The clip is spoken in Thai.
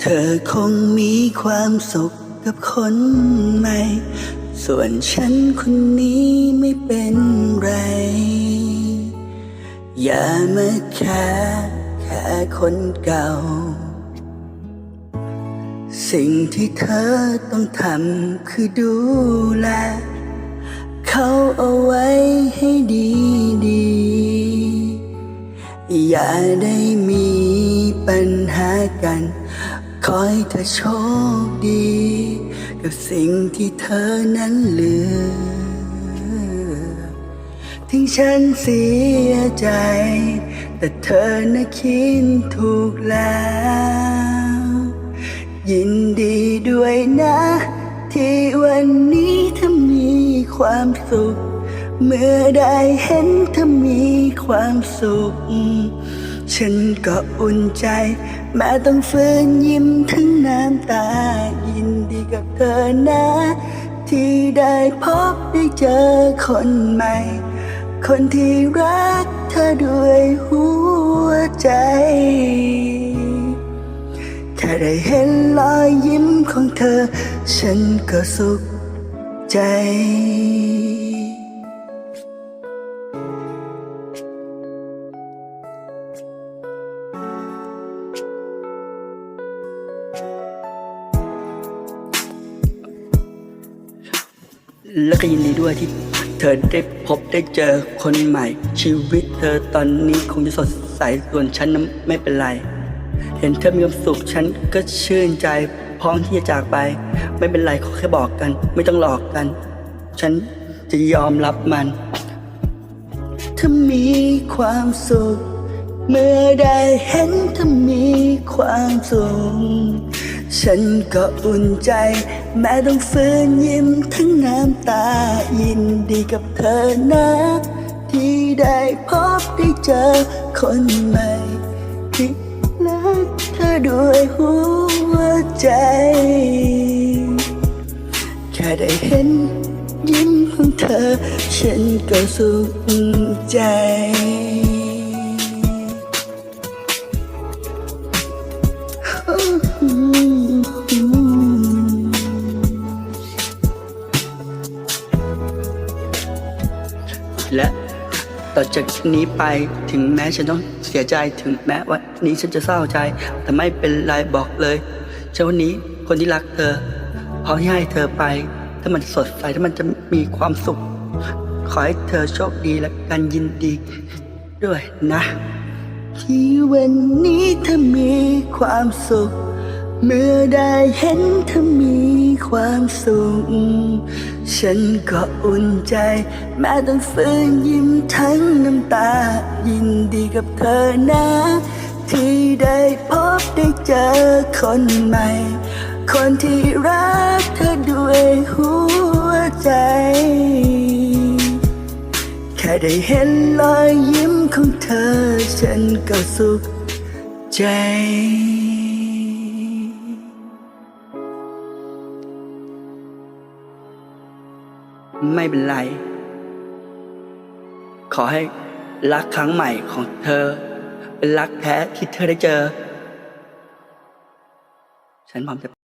เธอคงมีความสุขกับคนใหม่ ส่วนฉันคนนี้ไม่เป็นไร อย่ามาแค่แค่คนเก่า สิ่งที่เธอต้องทำคือดูแล เขาเอาไว้ให้ดีดีๆอย่าได้มีปัญหากันขอให้เธอโชคดี กับสิ่งที่เธอนั้นเหลือ ถึงฉันเสียใจ แต่เธอน่ะคิดถูกแล้ว ยินดีด้วยนะ ที่วันนี้เธอมีความสุข เมื่อได้เห็นเธอมีความสุข ฉันก็อุ่นใจ แม้ต้องฝืนยิ้มทั้งน้ำตา ยินดีกับเธอนะ ที่ได้พบได้เจอคนใหม่ คนที่รักเธอด้วยหัวใจ ค่ได้เห็นรอยยิ้มของเธอ ฉันก็สุขใจ และก็ยินดีด้วยที่เธอได้พบได้เจอคนใหม่ ชีวิตเธอตอนนี้คงจะสดใสส่วนฉันนั้นไม่เป็นไร เห็นเธอมีความสุขฉันก็ชื่นใจพร้อมที่จะจากไป ไม่เป็นไรขอแค่บอกกัน ไม่ต้องหลอกกัน ฉันจะยอมรับมันถ้ามีความสุข เมื่อได้เห็นเธอมีความสุขฉันก็อุ่นใจ แม้ต้องฝืนยิ้มทั้งน้ำตา ยินดีกับเธอนะ ที่ได้พบได้เจอคนใหม่ที่ กเธอด้วยหัวใจ แค่ได้เห็นยิ้มของเธอ ฉันก็สุขใจ และ ต่อจากนี้ไปถึงแม้ฉันต้องเสียใจถึงแม้วันนี้ฉันจะเศร้าใจ แต่ไม่เป็นไรบอกเลยฉันวันนี้คนที่รักเธอพร้อมที่ให้เธอไป ถ้ามันสดใสถ้ามันจะมีความสุข ขอให้เธอโชคดีและกันยินดี ด้วยนะ ที่วันนี้เธอมีความสุข เมื่อได้เห็นเธอมีความสุข ฉันก็อุ่นใจ แม้ต้องฝืนยิ้มทั้ ตา ยินดีกับเธอนะ ที่ได้พบได้เจอคนใหม่ คนที่รักเธอด้วยหัวใจ แค่ได้เห็นรอยยิ้มของเธอ ฉันก็สุขใจไม่เป็นไร ขอให้ รักครั้งใหม่ของเธอ เป็นรักแท้ที่เธอได้เจอ ฉันพร้อมจะ